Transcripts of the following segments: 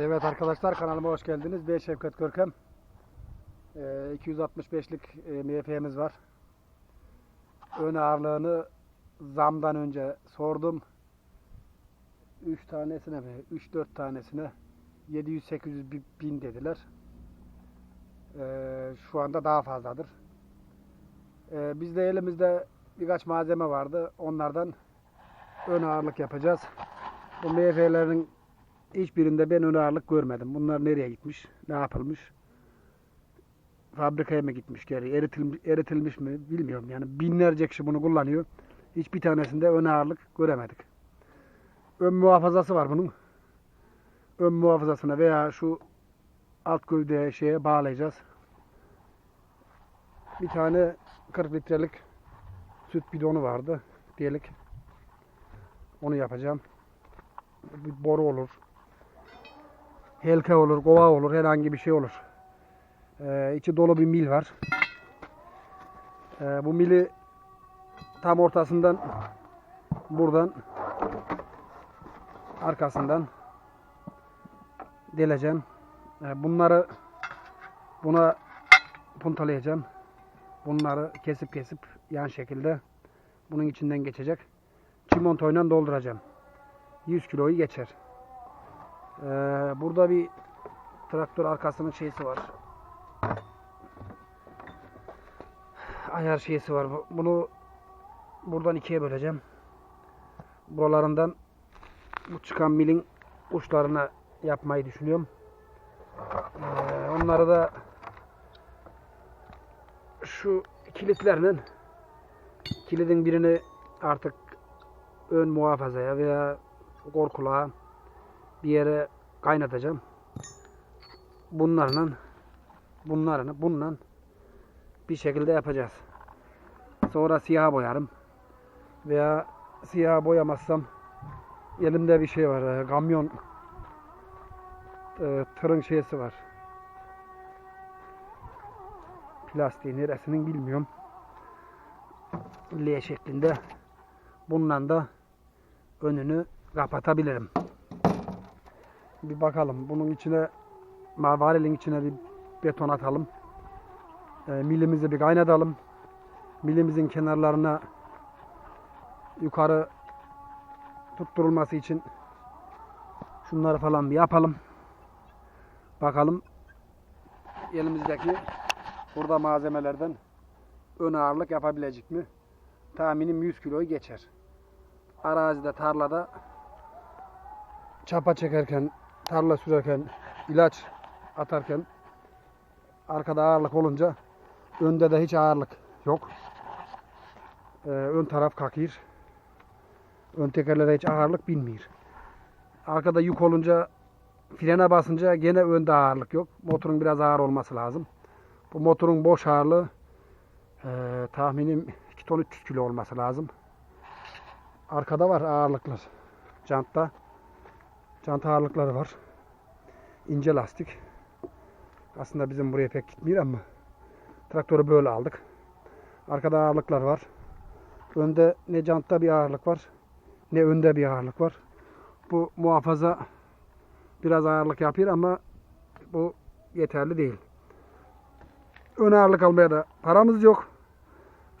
Evet arkadaşlar kanalıma hoş geldiniz. Ben Şevket Görkem. Ee, 265'lik e, MF'miz var. Ön ağırlığını zamdan önce sordum. 3 tanesine mi? 3-4 tanesine 700-800 bi- bin dediler. Ee, şu anda daha fazladır. Ee, bizde elimizde birkaç malzeme vardı. Onlardan ön ağırlık yapacağız. Bu MF'lerin Hiçbirinde ben ön ağırlık görmedim. Bunlar nereye gitmiş? Ne yapılmış? Fabrikaya mı gitmiş geri? Eritilmiş, eritilmiş mi? Bilmiyorum. Yani binlerce kişi bunu kullanıyor. Hiçbir tanesinde ön ağırlık göremedik. Ön muhafazası var bunun. Ön muhafazasına veya şu alt gövdeye şeye bağlayacağız. Bir tane 40 litrelik süt bidonu vardı. Diyelik. Onu yapacağım. Bir boru olur helke olur, kova olur, herhangi bir şey olur. Ee, içi dolu bir mil var. Ee, bu mili tam ortasından buradan arkasından deleceğim. Ee, bunları buna puntalayacağım. Bunları kesip kesip yan şekilde bunun içinden geçecek. Çimontoyla dolduracağım. 100 kiloyu geçer. Ee, burada bir traktör arkasının şeysi var. Ayar şeysi var. Bu- Bunu buradan ikiye böleceğim. Buralarından bu çıkan milin uçlarına yapmayı düşünüyorum. Ee, onları da şu kilitlerinin kilidin birini artık ön muhafazaya veya korkulağa bir yere kaynatacağım. Bunlarla bunlarını bununla bir şekilde yapacağız. Sonra siyah boyarım. Veya siyah boyamazsam elimde bir şey var. e, Kamyon e, tırın şeysi var. Plastiği neresinin bilmiyorum. L şeklinde. Bununla da önünü kapatabilirim. Bir bakalım. Bunun içine mavarelin içine bir beton atalım. E, milimizi bir kaynatalım. Milimizin kenarlarına yukarı tutturulması için şunları falan bir yapalım. Bakalım elimizdeki burada malzemelerden ön ağırlık yapabilecek mi? Tahminim 100 kiloyu geçer. Arazide, tarlada çapa çekerken, tarla sürerken, ilaç atarken arkada ağırlık olunca önde de hiç ağırlık yok. Ee, ön taraf kakir. Ön tekerlere hiç ağırlık binmiyor. Arkada yük olunca frene basınca gene önde ağırlık yok. Motorun biraz ağır olması lazım. Bu motorun boş ağırlığı ee, tahminim 2 ton 300 kilo olması lazım. Arkada var ağırlıklar. Jantta. Çanta ağırlıkları var. İnce lastik. Aslında bizim buraya pek gitmiyor ama traktörü böyle aldık. Arkada ağırlıklar var. Önde ne jantta bir ağırlık var ne önde bir ağırlık var. Bu muhafaza biraz ağırlık yapıyor ama bu yeterli değil. Ön ağırlık almaya da paramız yok.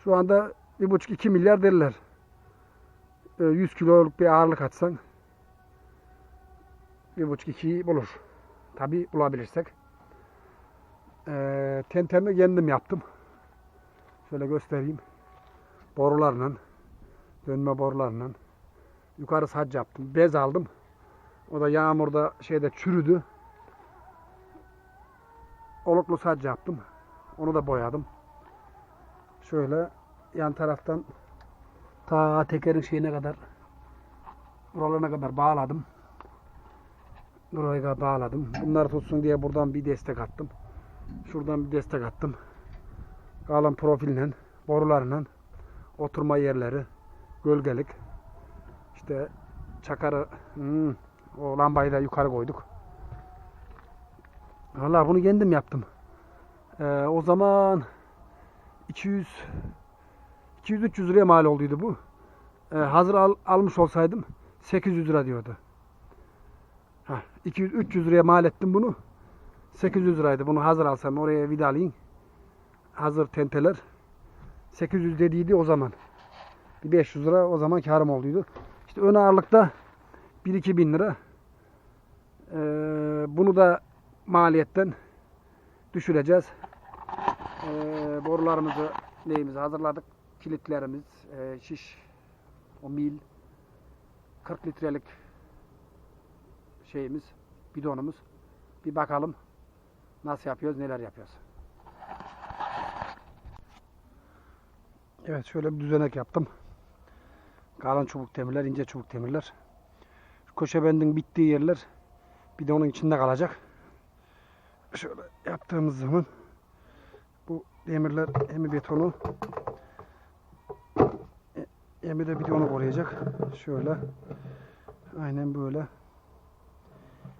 Şu anda 1,5-2 milyar derler. Ee, 100 kiloluk bir ağırlık atsan bir buçuk ikiyi bulur. Tabi bulabilirsek. Ee, tentemi kendim yaptım. Şöyle göstereyim. Borularla, dönme borularla yukarı sac yaptım. Bez aldım. O da yağmurda şeyde çürüdü. Oluklu sac yaptım. Onu da boyadım. Şöyle yan taraftan ta tekerin şeyine kadar buralarına kadar bağladım. Buraya da bağladım. Bunları tutsun diye buradan bir destek attım. Şuradan bir destek attım. Kalın profille, borularla oturma yerleri, gölgelik. İşte çakarı, hmm, o lambayı da yukarı koyduk. Vallahi bunu kendim yaptım. Ee, o zaman 200 200-300 liraya mal olduydu bu. Ee, hazır al- almış olsaydım 800 lira diyordu. Ha, 200 300 liraya mal ettim bunu. 800 liraydı. Bunu hazır alsam oraya vidalayın. Hazır tenteler. 800 dediydi o zaman. Bir 500 lira o zaman karım olduydu. İşte ön ağırlıkta 1-2 bin lira. Ee, bunu da maliyetten düşüreceğiz. Ee, borularımızı neyimizi hazırladık. Kilitlerimiz, e, şiş, o mil, 40 litrelik şeyimiz, bidonumuz. Bir bakalım nasıl yapıyoruz, neler yapıyoruz. Evet şöyle bir düzenek yaptım. Kalın çubuk demirler, ince çubuk demirler. Şu köşe bendin bittiği yerler bidonun içinde kalacak. Şöyle yaptığımız zaman bu demirler hem betonu e- hem de bidonu koruyacak. Şöyle aynen böyle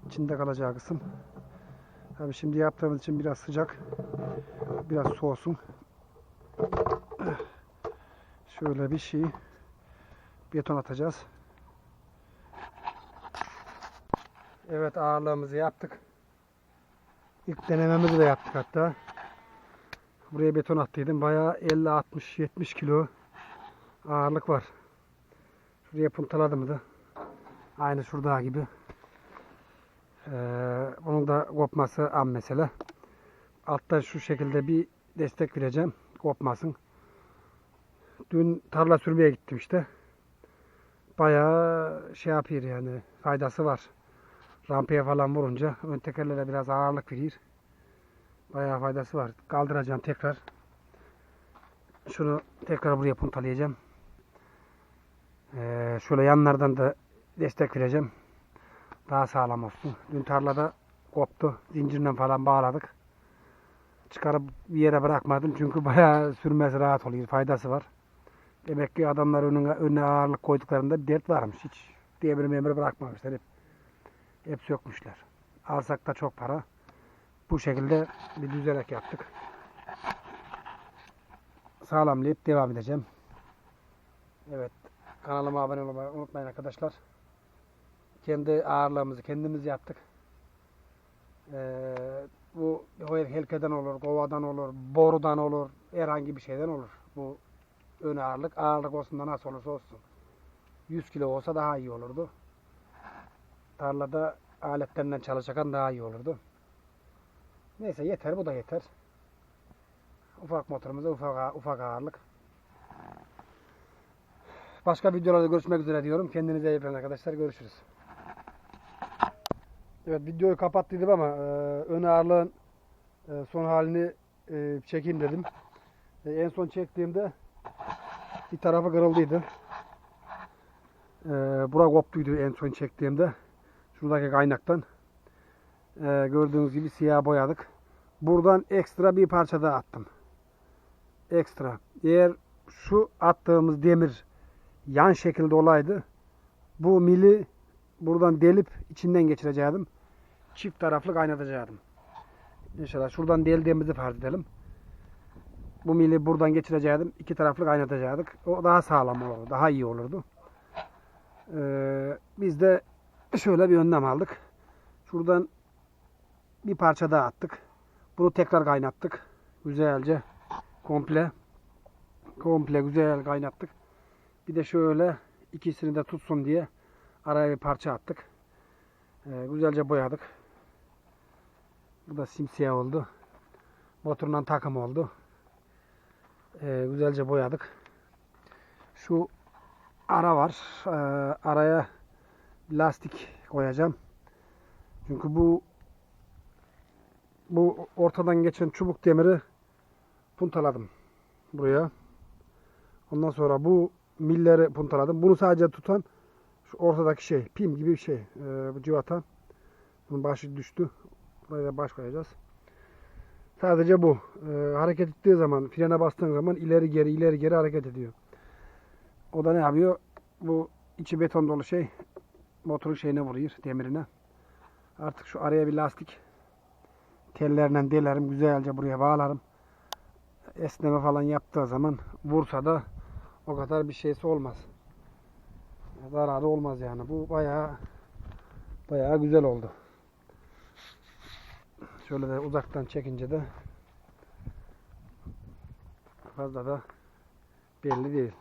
içinde kalacağı kısım. Tabii şimdi yaptığımız için biraz sıcak. Biraz soğusun. Şöyle bir şey beton atacağız. Evet ağırlığımızı yaptık. İlk denememizi de yaptık hatta. Buraya beton attıydım. Bayağı 50 60 70 kilo ağırlık var. Şuraya puntaladım da. Aynı şurada gibi. Ee, bunun da kopması an mesele. Altta şu şekilde bir destek vereceğim. Kopmasın. Dün tarla sürmeye gittim işte. Bayağı şey yapıyor yani faydası var. Rampaya falan vurunca ön tekerlere biraz ağırlık veriyor. Bayağı faydası var. Kaldıracağım tekrar. Şunu tekrar buraya puntalayacağım. Ee, şöyle yanlardan da destek vereceğim. Daha sağlam olsun. Dün tarlada koptu. Zincirle falan bağladık. Çıkarıp bir yere bırakmadım. Çünkü bayağı sürmesi rahat oluyor. Faydası var. Demek ki adamlar önüne, önüne ağırlık koyduklarında bir dert varmış. Hiç demir memir bırakmamışlar. Hep, hep sökmüşler. Alsak da çok para. Bu şekilde bir düzenek yaptık. Sağlamlayıp devam edeceğim. Evet. Kanalıma abone olmayı unutmayın arkadaşlar. Kendi ağırlığımızı kendimiz yaptık. Ee, bu helkeden olur, kovadan olur, borudan olur, herhangi bir şeyden olur. Bu ön ağırlık. Ağırlık olsun da nasıl olursa olsun. 100 kilo olsa daha iyi olurdu. Tarlada aletlerinden çalışakan daha iyi olurdu. Neyse yeter bu da yeter. Ufak motorumuza ufak, ufak ağırlık. Başka videolarda görüşmek üzere diyorum. Kendinize iyi bakın arkadaşlar. Görüşürüz. Evet videoyu kapattıydım ama e, ön ağırlığın e, son halini e, çekeyim dedim. E, en son çektiğimde bir tarafı kırıldıydı. E, bura koptuydu en son çektiğimde. Şuradaki kaynaktan. E, gördüğünüz gibi siyah boyadık. Buradan ekstra bir parça daha attım. Ekstra. Eğer şu attığımız demir yan şekilde olaydı bu mili buradan delip içinden geçirecektim. Çift taraflı kaynatacaktım. İnşallah şuradan deldiğimizi farz edelim. Bu mili buradan geçirecektim. iki taraflı kaynatacaktık. O daha sağlam olurdu. Daha iyi olurdu. Ee, biz de şöyle bir önlem aldık. Şuradan bir parça daha attık. Bunu tekrar kaynattık. Güzelce komple komple güzel kaynattık. Bir de şöyle ikisini de tutsun diye araya bir parça attık. Ee, güzelce boyadık. Bu da simsiyah oldu. Motorundan takım oldu. Ee, güzelce boyadık. Şu ara var. Ee, araya lastik koyacağım. Çünkü bu bu ortadan geçen çubuk demiri puntaladım buraya. Ondan sonra bu milleri puntaladım. Bunu sadece tutan şu ortadaki şey, pim gibi bir şey. Ee, bu civata. Bunun başı düştü. Buraya baş koyacağız. Sadece bu. Ee, hareket ettiği zaman, frene bastığın zaman ileri geri ileri geri hareket ediyor. O da ne yapıyor? Bu içi beton dolu şey motorun şeyine vuruyor, demirine. Artık şu araya bir lastik tellerle delerim, güzelce buraya bağlarım. Esneme falan yaptığı zaman vursa da o kadar bir şeysi olmaz. Zararı olmaz yani. Bu bayağı Bayağı güzel oldu. Şöyle de uzaktan çekince de fazla da belli değil.